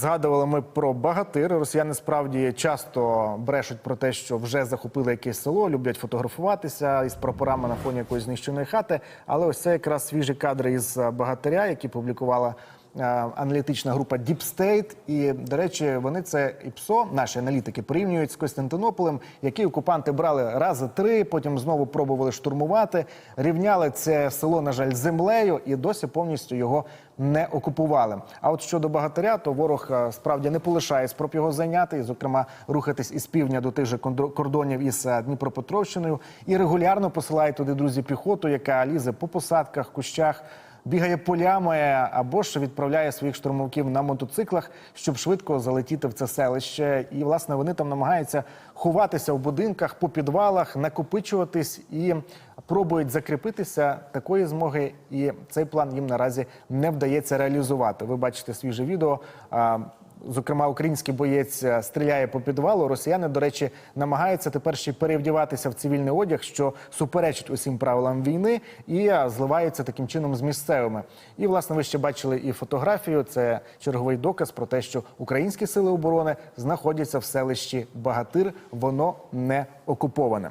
Згадували ми про багатир. Росіяни справді часто брешуть про те, що вже захопили якесь село, люблять фотографуватися із прапорами на фоні якоїсь знищеної хати. Але ось це якраз свіжі кадри із багатиря, які публікувала аналітична група Deep State. І, до речі, вони це ІПСО, наші аналітики, порівнюють з Костянтинополем, який окупанти брали рази три, потім знову пробували штурмувати, рівняли це село, на жаль, землею і досі повністю його не окупували. А от щодо багатиря, то ворог е, справді не полишає спроб його зайняти, і, зокрема, рухатись із півдня до тих же кордонів із е, Дніпропетровщиною, і регулярно посилає туди друзі піхоту, яка лізе по посадках, кущах. Бігає полями або ж відправляє своїх штурмовиків на мотоциклах, щоб швидко залетіти в це селище. І власне вони там намагаються ховатися в будинках, по підвалах, накопичуватись і пробують закріпитися. Такої змоги, і цей план їм наразі не вдається реалізувати. Ви бачите свіже відео. Зокрема, український боєць е, стріляє по підвалу. Росіяни, до речі, намагаються тепер ще перевдіватися в цивільний одяг, що суперечить усім правилам війни, і е, зливаються таким чином з місцевими. І власне ви ще бачили і фотографію. Це черговий доказ про те, що українські сили оборони знаходяться в селищі Багатир. Воно не окуповане.